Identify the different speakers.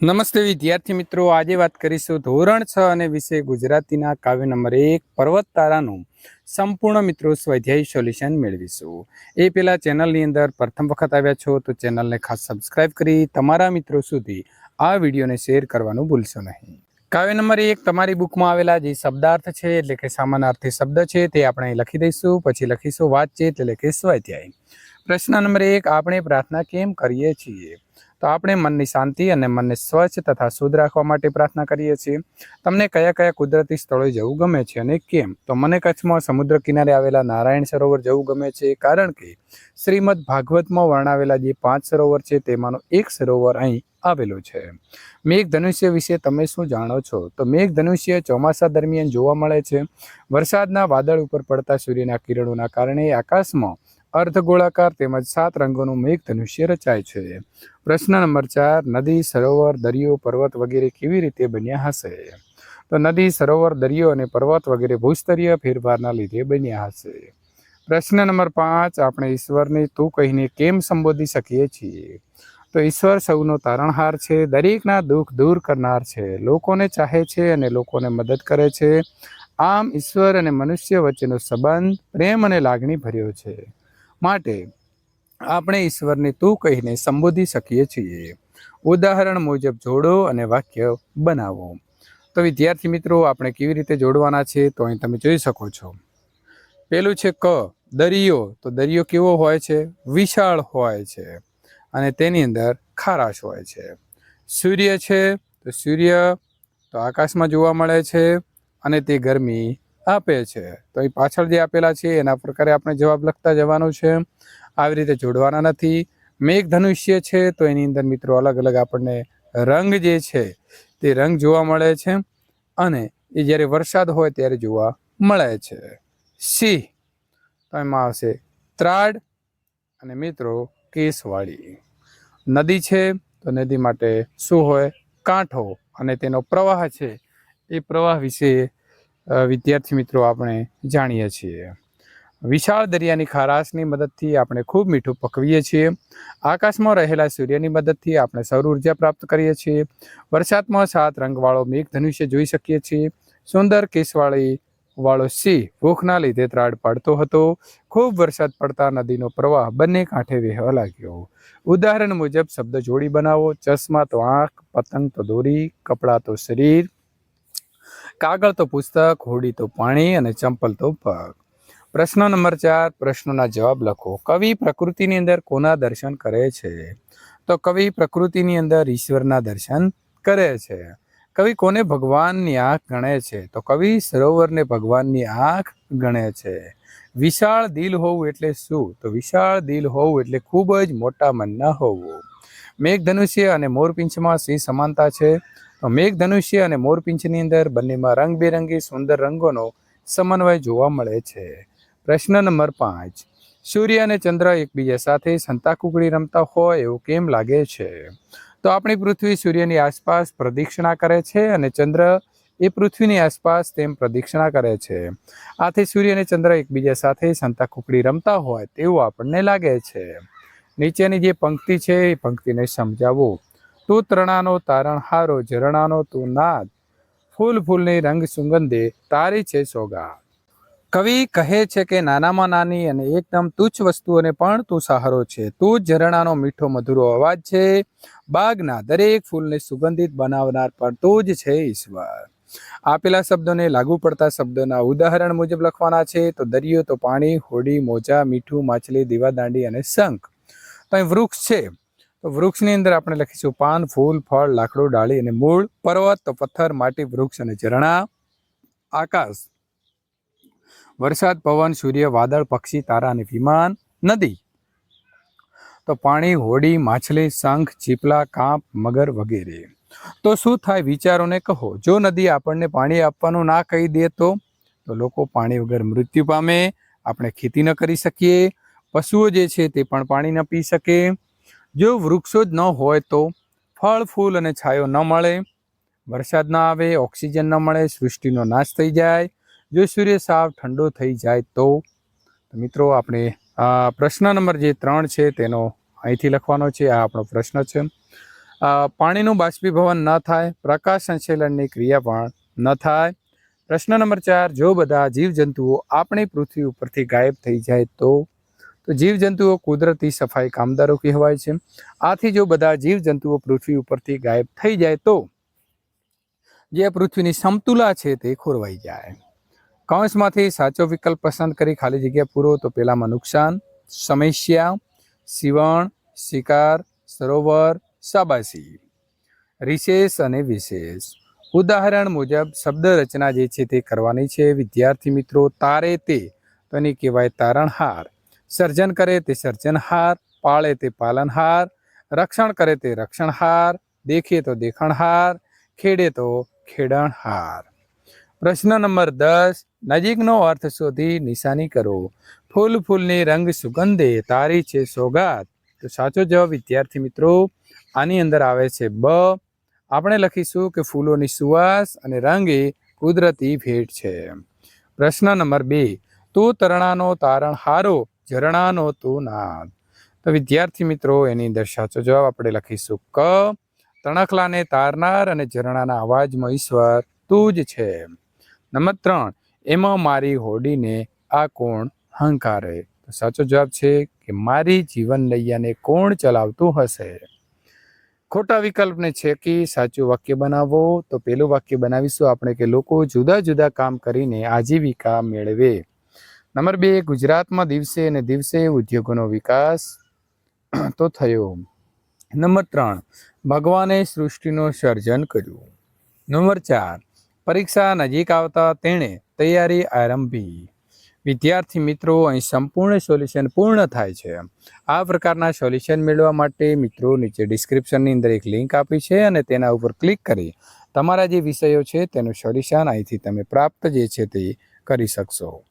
Speaker 1: નમસ્તે વિદ્યાર્થી મિત્રો, આજે વાત કરીશું ધોરણ છ અને વિષય ગુજરાતીના કાવ્ય નંબર એક પર્વત તારાનું સંપૂર્ણ મિત્રો, સ્વાધ્યાય સોલ્યુશન મેળવીશું. એ પહેલાં ચેનલની અંદર પ્રથમ વખત આવ્યા છો તો ચેનલને ખાસ સબસ્ક્રાઇબ કરી તમારા મિત્રો સુધી આ વિડીયોને શેર કરવાનું ભૂલશો નહીં. કાવ્ય નંબર એક તમારી બુકમાં આવેલા જે શબ્દાર્થ છે, એટલે કે સામાનાર્થી શબ્દ છે, તે આપણે લખી દઈશું, પછી લખીશું વાતચીત, એટલે કે સ્વાધ્યાય. પ્રશ્ન નંબર એક, આપણે પ્રાર્થના કેમ કરીએ છીએ? તો આપણે મનની શાંતિ અને મનને સ્વચ્છ તથા શુદ્ધ રાખવા માટે પ્રાર્થના કરીએ છીએ. તમને કયા કયા કુદરતી સ્થળોએ જવું ગમે છે અને કેમ? તો મને કચ્છમાં સમુદ્ર કિનારે આવેલા નારાયણ સરોવર જવું ગમે છે કારણ કે શ્રીમદ ભાગવતમાં વર્ણવેલા જે પાંચ સરોવર છે તેમાંનો એક સરોવર અહીં આવેલું છે. મેઘ ધનુષ્ય વિશે તમે શું જાણો છો? તો મેઘ ધનુષ્ય ચોમાસા દરમિયાન જોવા મળે છે. વરસાદના વાદળ ઉપર પડતા સૂર્યના કિરણોના કારણે આકાશમાં અર્ધગોળાકાર તેમજ સાત રંગોનું મેઘ ધનુષ્ય રચાય છે. પ્રશ્ન નંબર ચાર, નદી, સરોવર, દરિયો, પર્વત વગેરે કેવી રીતે બન્યા હશે? તો નદી, સરોવર, દરિયો અને પર્વત વગેરે ભૂસ્તરીય ફેરફારના લીધે બન્યા હશે. પ્રશ્ન નંબર પાંચ, આપણે ઈશ્વરને તું કહીને કેમ સંબોધી શકીએ છીએ? તો ઈશ્વર સૌનો તારણહાર છે, દરેકના દુઃખ દૂર કરનાર છે, લોકોને ચાહે છે અને લોકોને મદદ કરે છે. આમ ઈશ્વર અને મનુષ્ય વચ્ચેનો સંબંધ પ્રેમ અને લાગણી ભર્યો છે. માટે આપણે ઈશ્વરને તું કહીને સંબોધી શકીએ છીએ. ઉદાહરણ મુજબ જોડો અને વાક્ય બનાવો. તો વિદ્યાર્થી મિત્રો, આપણે કેવી રીતે જોડવાના છે તો અહીં તમે જોઈ શકો છો. પેલું છે ક, દરિયો. તો દરિયો કેવો હોય છે? વિશાળ હોય છે અને તેની અંદર ખારાશ હોય છે. સૂર્ય છે તો સૂર્ય તો આકાશમાં જોવા મળે છે અને તે ગરમી આપે છે. તો એ પાછળ જે આપેલા છે, એના પ્રકારે આપણે જવાબ લખતા જવાનું છે. આવી રીતે જોડવાના નથી. મેઘ ધનુષ્ય છે, તો એની અંદર મિત્રો અલગ અલગ આપણને રંગ જે છે, તે રંગ જોવા મળે છે. અને એ જ્યારે વરસાદ હોય ત્યારે જોવા મળે છે. સિંહ. તો એમાં આવશે ત્રાડ અને મિત્રો કેસવાળી. નદી છે, તો નદી માટે શું હોય? કાંઠો. અને તેનો પ્રવાહ છે, એ પ્રવાહ વિશે વિદ્યાર્થી મિત્રો આપણે જાણીએ છીએ. વિશાળ દરિયાની ખારાશની મદદથી આપણે ખૂબ મીઠું પકવીએ છીએ. આકાશમાં રહેલા સૂર્યની મદદથી આપણે સૌર ઊર્જા પ્રાપ્ત કરીએ છીએ. વરસાદમાં સાત રંગવાળો મેઘ ધનુષ્ય જોઈ શકીએ છીએ. સુંદર કેસવાળી વાળો સિંહ ભૂખના લીધે ત્રાડ પાડતો હતો. ખૂબ વરસાદ પડતા નદીનો પ્રવાહ બંને કાંઠે વહેવા લાગ્યો. ઉદાહરણ મુજબ શબ્દ જોડી બનાવો, ચશ્મા તો આંખ, પતંગ તો દોરી, કપડાં તો શરીર કાગળ તો પુસ્તક, હોડી તો પાણી અને ચંપલ તો પગ. પ્રશ્ન નંબર ચાર, પ્રશ્નોના જવાબ લખો. કવિ પ્રકૃતિની અંદર કોના દર્શન કરે છે? તો કવિ પ્રકૃતિની અંદર ઈશ્વરના દર્શન કરે છે. કવિ કોને ભગવાનની આંખ ગણે છે? તો કવિ સરોવરને ભગવાનની આંખ ગણે છે. વિશાળ દિલ હોવું એટલે શું? તો વિશાળ દિલ હોવું એટલે ખૂબ જ મોટા મનના હોવું. મેઘધનુષ્ય અને મોરપિંછમાં શી સમાનતા છે. મેઘધનુષ્ય અને મોરપિંછની અંદર બંનેમાં રંગબેરંગી સુંદર રંગોનો સમન્વય જોવા મળે છે. પ્રશ્ન નંબર પાંચ. સૂર્ય અને ચંદ્ર એકબીજા સાથે સંતાકુકડી રમતા હોય એવું કેમ લાગે છે? તો આપણી પૃથ્વી સૂર્યની આસપાસ પ્રદક્ષિણા કરે છે અને ચંદ્ર એ પૃથ્વીની આસપાસ તેમ પ્રદક્ષિણા કરે છે. આથી સૂર્ય અને ચંદ્ર એકબીજા સાથે સંતાકુકડી રમતા હોય તેવું આપણને લાગે છે. નીચેની જે પંક્તિ છે એ પંક્તિને સમજાવો. તું ત્રણાનો તારણહારો ઝરણાનો તું નાદ. ફૂલ ફૂલની રંગ સુગંધે તારી છે સોગા કવિ કહે છે કે નાનામાં નાની અને એકદમ તુચ્છ વસ્તુઓને પણ તું સહારો છે. તું ઝરણાનો મીઠો મધુરો અવાજ છે. બાગના દરેક ફૂલને સુગંધિત બનાવનાર પણ તું જ છે ઈશ્વર. આપેલા શબ્દોને લાગુ પડતા શબ્દોના ઉદાહરણ મુજબ લખવાના છે, તો દરિયો, તો પાણી, હોડી, મોજા, મીઠું, માછલી, દીવાદાંડી અને શંખ. તો વૃક્ષ છે. તો વૃક્ષની અંદર આપણે લખીશું, પાન, ફૂલ, ફળ, લાકડું, ડાળી અને મૂળ, પર્વત, તો પથ્થર, માટી, વૃક્ષ અને ઝરણા. આકાશ. વરસાદ, પવન, સૂર્ય, વાદળ, પક્ષી, તારા અને વિમાન. નદી. તો પાણી, હોડી, માછલી, શંખ, ચીપલા, કાંપ, મગર વગેરે. તો શું થાય વિચારોને કહો. જો નદી આપણને પાણી આપવાનું ના કહી દે તો? તો લોકો પાણી વગર મૃત્યુ પામે. આપણે ખેતી ન કરી શકીએ. પશુઓ જે છે તે પણ પાણી ન પી શકે. જો વૃક્ષો જ ન હોય તો ફળ, ફૂલ અને છાયો ન મળે. વરસાદ ન આવે, ઓક્સિજન ન મળે, સૃષ્ટિનો નાશ થઈ જાય. જો સૂર્ય સાવ ઠંડો થઈ જાય તો? મિત્રો, આપણે પ્રશ્ન નંબર જે ત્રણ છે તેનો અહીંથી લખવાનો છે. આ આપણો પ્રશ્ન છે. પાણીનું બાષ્પીભવન ન થાય, પ્રકાશ સંશ્લેષણની ક્રિયા પણ ન થાય. પ્રશ્ન નંબર ચાર, જો બધા જીવજંતુઓ આપણી પૃથ્વી ઉપરથી ગાયબ થઈ જાય તો? તો જીવજંતુઓ કુદરતી સફાઈ કામદારો કહેવાય છે. આથી જો બધા જીવજંતુઓ પૃથ્વી ઉપરથી ગાયબ થઈ જાય તો જે પૃથ્વીની સમતુલા છે તે ખોરવાઈ જાય. કૌંસમાંથી સાચો વિકલ્પ પસંદ કરી ખાલી જગ્યા પૂરો તો પેલામાં નુકસાન, સમસ્યા, સીવણ, શિકાર, સરોવર, શાબાશી. રિશેષ અને વિશેષ. ઉદાહરણ મુજબ શબ્દ રચના જે છે તે કરવાની છે. વિદ્યાર્થી મિત્રો, તારે તે. તો કહેવાય તારણહાર. સર્જન કરે તે સર્જનહાર પાળે તે પાલનહાર રક્ષણ કરે તે રક્ષણહાર દેખે તો દેખણહાર ખેડે તો ખેડણહાર પ્રશ્ન નંબર દસ, નજીકનો અર્થ શોધી નિશાની કરો. ફૂલ ફૂલની રંગ સુગંધે તારી છે સોગાત. તો સાચો જવાબ વિદ્યાર્થી મિત્રો, આની અંદર આવે છે બ. આપણે લખીશું કે ફૂલોની સુવાસ અને રંગ એ કુદરતી ભેટ છે. પ્રશ્ન નંબર બે, તું તરણાનો તારણ હારો. ઝરણાનો તું નાદ. તો વિદ્યાર્થી મિત્રો, એની અંદર સાચો જવાબ આપણે લખીશું, ક તણખલાને તારનાર અને ઝરણાના અવાજમાં ઈશ્વર તું જ છે. નંબર ત્રણ, એમાં મારી હોડીને આ કોણ હંકારે? તો સાચો જવાબ છે કે મારી જીવન લૈયાને કોણ ચલાવતું હશે? ખોટા વિકલ્પને છે કે સાચું વાક્ય બનાવો તો પેલું વાક્ય બનાવીશું આપણે કે લોકો જુદા જુદા કામ કરીને આજીવિકા મેળવે. નંબર બે, ગુજરાતમાં દિવસે અને દિવસે ઉદ્યોગોનો વિકાસ તો થયો. નંબર ત્રણ, ભગવાને સૃષ્ટિનું સર્જન કર્યું. નંબર ચાર, પરીક્ષા નજીક આવતા તેણે તૈયારી આરંભી. વિદ્યાર્થી મિત્રો, અહીં સંપૂર્ણ સોલ્યુશન પૂર્ણ થાય છે. આ પ્રકારના સોલ્યુશન મેળવવા માટે મિત્રો નીચે ડિસ્ક્રિપ્શનની અંદર એક લિંક આપી છે અને તેના ઉપર ક્લિક કરી તમારા જે વિષયો છે તેનું સોલ્યુશન અહીંથી તમે પ્રાપ્ત જે છે તે કરી શકશો.